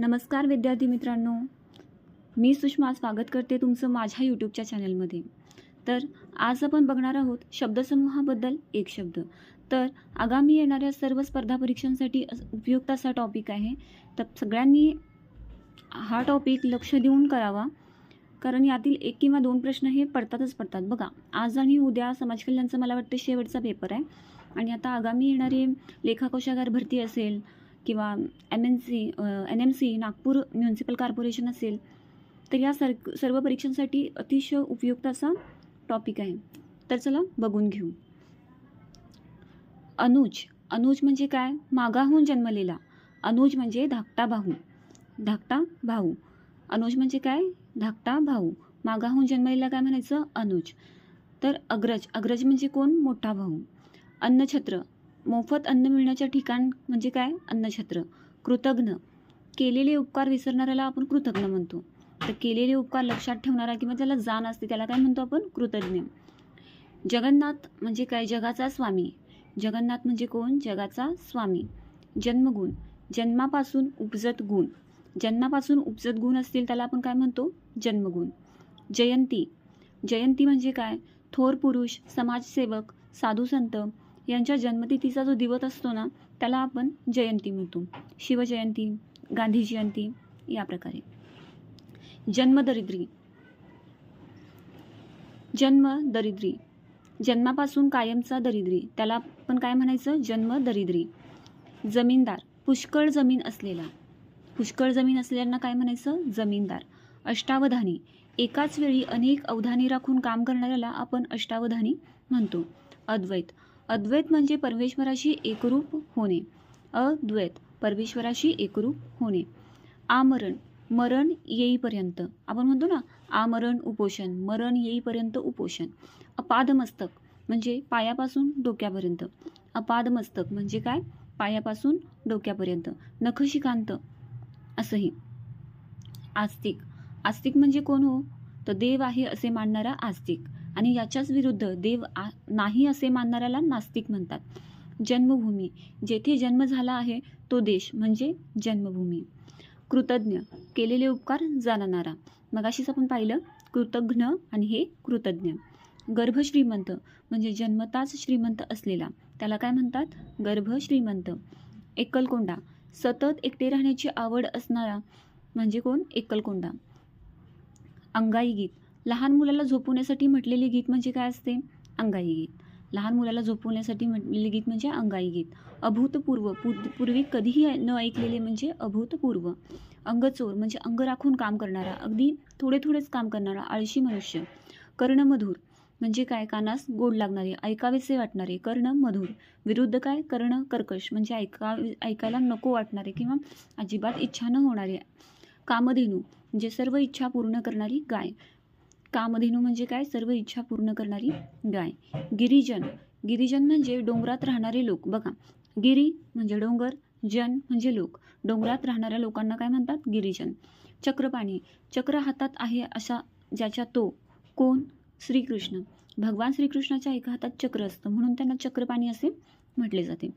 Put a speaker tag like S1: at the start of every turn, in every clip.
S1: नमस्कार विद्यार्थी मित्रांनो. मी सुषमा स्वागत करते तुमचं माझ्या यूट्यूबच्या चॅनलमध्ये. तर आज आपण बघणार आहोत शब्दसमूहाबद्दल एक शब्द. तर आगामी येणाऱ्या सर्व स्पर्धा परीक्षांसाठी उपयुक्त असा टॉपिक आहे. तर सगळ्यांनी हा टॉपिक लक्ष देऊन करावा. कारण यातील एक किंवा दोन प्रश्न हे पडतातच पडतात. बघा आज आणि उद्या समाजकल्याणचा मला वाटतं शेवटचा पेपर आहे. आणि आता आगामी येणारे लेखाकोशागार भरती असेल किंवा M N C N M C Nagpur municipal corporation असेल तर या सर सर्व परीक्षांसाठी अतिशय उपयुक्त असा टॉपिक आहे. तर चला बघून घेऊ. अनुज अनुज म्हणजे काय? मागाहून जन्मलेला. अनुज म्हणजे धाकटा भाऊ. धाकटा भाऊ. अनुज म्हणजे काय? धाकटा भाऊ. मागाहून जन्मलेला काय म्हणायचं? अनुज. तर अग्रज. अग्रज म्हणजे कोण? मोठा भाऊ. अन्नछत्र. मोफत अन्न मिळण्याच्या ठिकाण म्हणजे काय? अन्नछत्र. कृतज्ञ केलेले उपकार विसरणाऱ्याला आपण कृतज्ञ म्हणतो. तर केलेले उपकार लक्षात ठेवणारा किंवा ज्याला जाण असते त्याला काय म्हणतो आपण? कृतज्ञ जगन्नाथ म्हणजे काय? जगाचा स्वामी. जगन्नाथ म्हणजे कोण? जगाचा स्वामी. जन्मगुण. जन्मापासून उपजत गुण. जन्मापासून उपजत गुण असतील त्याला आपण काय म्हणतो? जन्मगुण. जयंती. जयंती म्हणजे काय? थोर पुरुष समाजसेवक साधू संत यांच्या जन्मतिथीचा जो दिवस असतो ना त्याला आपण जयंती म्हणतो. शिवजयंती गांधी जयंती या प्रकारे. जन्मदरिद्री. जन्म दरिद्री जन्मापासून कायमचा दरिद्री. त्याला आपण काय म्हणायचं? जन्म दरिद्री जमीनदार. पुष्कळ जमीन असलेला. पुष्कळ जमीन असलेल्यांना काय म्हणायचं? जमीनदार. अष्टावधानी. एकाच वेळी अनेक अवधानी राखून काम करणाऱ्याला आपण अष्टावधानी म्हणतो. अद्वैत. अद्वैत म्हणजे परमेश्वराशी एकरूप होणे. अद्वैत परमेश्वराशी एकरूप होणे. आमरण मरण येईपर्यंत. आपण म्हणतो ना आमरण उपोषण मरण येईपर्यंत उपोषण. अपादमस्तक म्हणजे पायापासून डोक्यापर्यंत. अपादमस्तक म्हणजे काय? पायापासून डोक्यापर्यंत. नखशिकांत. असंही. आस्तिक. आस्तिक म्हणजे कोण हो? तर देव आहे असे मानणारा आस्तिक. आणि याच्याच विरुद्ध देव आ नाही असे मानणाऱ्याला नास्तिक म्हणतात. जन्मभूमी जेथे जन्म झाला आहे तो देश म्हणजे जन्मभूमी. कृतज्ञ केलेले उपकार जाणणारा. मगाशीच आपण पाहिलं कृतज्ञ आणि हे कृतज्ञ. गर्भश्रीमंत म्हणजे जन्मताच श्रीमंत असलेला. त्याला काय म्हणतात? गर्भ श्रीमंत. एकलकोंडा सतत एकटे राहण्याची आवड असणारा म्हणजे कोण? एकलकोंडा. अंगाई गीत लहान मुलाला झोपवण्यासाठी म्हटलेले गीत म्हणजे काय असते? अंगाई गीत. लहान मुलाला झोपवण्यासाठी म्हटलेले गीत म्हणजे अंगाई गीत. अभूतपूर्व पू पूर्वी कधीही न ऐकलेले म्हणजे अभूतपूर्व. अंगचोर म्हणजे अंग राखून काम करणारा अगदी थोडे थोडेच काम करणारा आळशी मनुष्य. कर्णमधुर म्हणजे काय? कानास गोड लागणारे ऐकावेसे वाटणारे. कर्ण मधुर विरुद्ध काय? कर्ण कर्कश म्हणजे ऐका ऐकायला नको वाटणारे किंवा अजिबात इच्छा न होणारे. कामधेनू म्हणजे सर्व इच्छा पूर्ण करणारी गाय. कामधेनू म्हणजे काय? सर्व इच्छा पूर्ण करणारी गाय. गिरिजन. गिरिजन म्हणजे डोंगरात राहणारे लोक. बघा. गिरी म्हणजे डोंगर जन म्हणजे लोक. डोंगरात राहणाऱ्या लोकांना काय म्हणतात? गिरिजन. चक्रपाणी. चक्र हातात आहे अशा ज्याच्या तो कोण? श्रीकृष्ण. भगवान श्रीकृष्णाच्या एका हातात चक्र असतं. म्हणून त्यांना चक्रपाणी असे म्हटले जाते.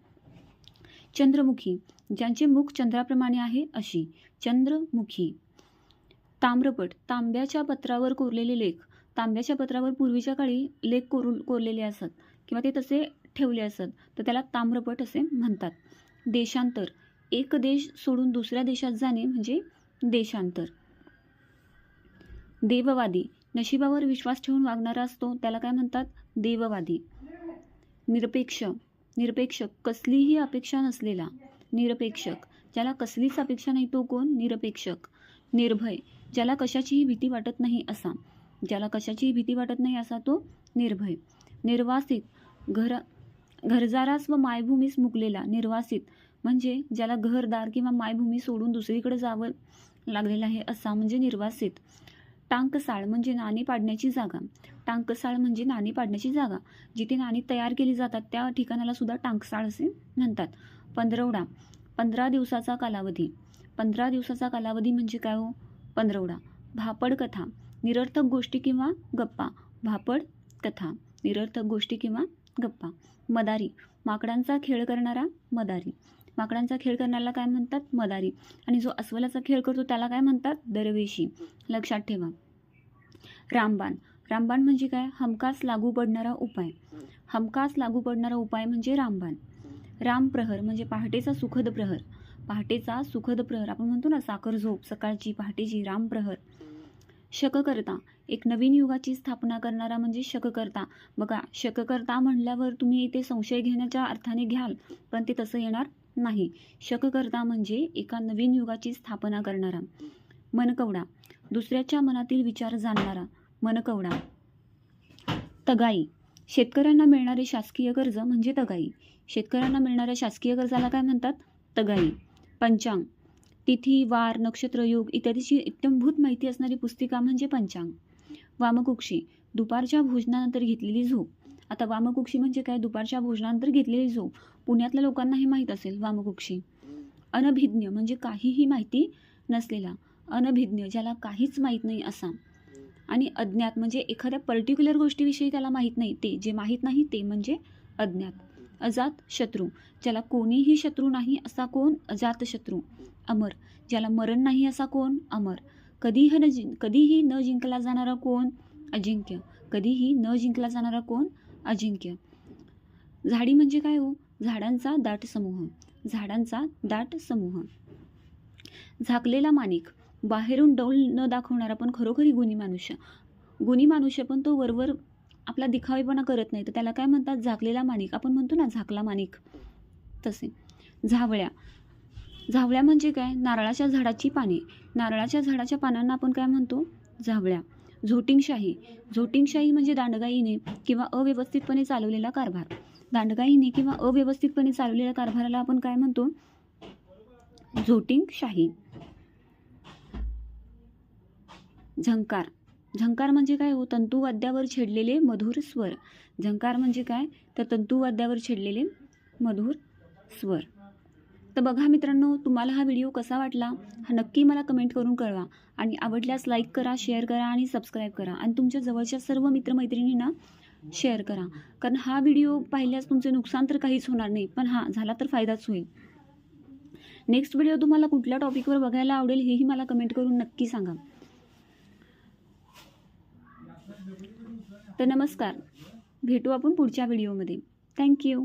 S1: चंद्रमुखी. ज्यांचे मुख चंद्राप्रमाणे आहे अशी. चंद्रमुखी. ताम्रपट तांब्याच्या पत्रावर कोरलेले लेख. तांब्याच्या पत्रावर पूर्वीच्या काळी लेख कोरून कोरलेले असत किंवा ते तसे ठेवले असत तर त्याला ताम्रपट असे म्हणतात. देशांतर. एक देश सोडून दुसऱ्या देशात जाणे म्हणजे देशांतर. देववादी. नशिबावर विश्वास ठेवून वागणारा असतो त्याला काय म्हणतात? देववादी. निरपेक्ष. निरपेक्षक. कसलीही अपेक्षा नसलेला. निरपेक्षक. ज्याला कसलीच अपेक्षा नाही तो कोण? निरपेक्षक. निर्भय. ज्याला कशाचीही भीती वाटत नाही असा ज्याला कशाचीही भीती वाटत नाही असा तो निर्भय निर्वासित घर घरजारास व मायभूमीस मुकलेला निर्वासित म्हणजे ज्याला घरदार किंवा मायभूमी सोडून दुसरीकडे जावं लागलेलं आहे असा म्हणजे निर्वासित. टांकसाळ म्हणजे नाणी पाडण्याची जागा. टांकसाळ म्हणजे नाणी पाडण्याची जागा. जिथे नाणी तयार केली जातात त्या ठिकाणाला सुद्धा टांकसाळ असे म्हणतात. पंधरवडा पंधरा दिवसाचा कालावधी. पंधरा दिवसाचा कालावधी म्हणजे काय हो? पंधरवडा. भापड कथा. निरर्थक गोष्टी किंवा गप्पा. भापड कथा. निरर्थक गोष्टी किंवा गप्पा. मदारी. माकडांचा खेळ करणारा मदारी. माकडांचा खेळ करण्याला काय म्हणतात? मदारी. आणि जो अस्वलाचा खेळ करतो त्याला काय म्हणतात? दरवेशी. लक्षात ठेवा. रामबाण. रामबाण म्हणजे काय? हमखास लागू पडणारा उपाय. हमखास लागू पडणारा उपाय म्हणजे रामबाण. रामप्रहर म्हणजे पहाटेचा सुखद प्रहर. पहाटेचा सुखद प्रहर. आपण म्हणतो ना साखर झोप सकाळची पहाटेची रामप्रहर. शककर्ता. एक नवीन युगाची स्थापना करणारा म्हणजे शककर्ता. बघा शककर्ता म्हणल्यावर तुम्ही इथे संशय घेण्याच्या अर्थाने घ्याल पण ते तसं येणार नाही. शककर्ता म्हणजे एका नवीन युगाची स्थापना करणारा. मनकवडा. दुसऱ्याच्या मनातील विचार जाणणारा. मनकवडा. तगाई. शेतकऱ्यांना मिळणारे शासकीय कर्ज म्हणजे तगाई. शेतकऱ्यांना मिळणाऱ्या शासकीय कर्जाला काय म्हणतात? तगाई. पंचांग. तिथी वार नक्षत्र योग इत्यादीची इत्यंभूत माहिती असणारी पुस्तिका म्हणजे पंचांग. वामकुक्षी दुपारच्या भोजनानंतर घेतलेली झोप. आता वामकुक्षी म्हणजे काय? दुपारच्या भोजनानंतर घेतलेली झोप. पुण्यातल्या लोकांना हे माहीत असेल वामकुक्षी. अनभिज्ञ म्हणजे काहीही माहिती नसलेला. अनभिज्ञ ज्याला काहीच माहीत नाही असा. आणि अज्ञात म्हणजे एखाद्या पर्टिक्युलर गोष्टीविषयी त्याला माहीत नाही ते. जे माहीत नाही ते म्हणजे अज्ञात. अजात शत्रू. ज्याला कोणीही शत्रू नाही असा कोण? अजात शत्रू. अमर. ज्याला मरण नाही असा कोण? अमर. कधीही न जिं कधीही न जिंकला जाणारा कोण? अजिंक्य. कधीही न जिंकला जाणारा कोण? अजिंक्य. झाडी म्हणजे काय हो? झाडांचा दाट समूह. झाडांचा दाट समूह. झाकलेला माणिक. बाहेरून डौल न दाखवणारा पण खरोखरी गुणी मनुष्य गुणी मनुष्य पण तो वरवर आपला दिखावेपणा करत नाही. तर त्याला काय म्हणतात? झाकलेला माणिक. आपण म्हणतो ना झाकला माणिक. तसे. झावळ्या. झावळ्या म्हणजे काय? नारळाच्या झाडाची पाने. नारळाच्या झाडाच्या पानांना आपण काय म्हणतो? झावळ्या. झोटिंगशाही. झोटिंगशाही म्हणजे दांडगाईने किंवा अव्यवस्थितपणे चालवलेला कारभार. दांडगाईने किंवा अव्यवस्थितपणे चालवलेल्या कारभाराला आपण काय म्हणतो? झोटिंगशाही. झंकार. झंकार म्हणजे काय? हो तंतुवाद्यावर छेडलेले मधुर स्वर. झंकार म्हणजे काय? तर तंतुवाद्यावर छेडलेले मधुर स्वर. तर बघा मित्रांनो तुम्हाला हा व्हिडिओ कसा वाटला? हा नक्की मला कमेंट करून कळवा. आणि आवडल्यास लाईक करा शेअर करा आणि सबस्क्राईब करा. आणि तुमच्या जवळच्या सर्व मित्रमैत्रिणींना शेअर करा. कारण हा व्हिडिओ पाहिल्यास तुमचे नुकसान तर काहीच होणार नाही पण हां झाला तर फायदाच होईल. नेक्स्ट व्हिडिओ तुम्हाला कुठल्या टॉपिकवर बघायला आवडेल हेही मला कमेंट करून नक्की सांगा. तर नमस्कार. भेटू आपण पुढच्या व्हिडिओमध्ये. थँक्यू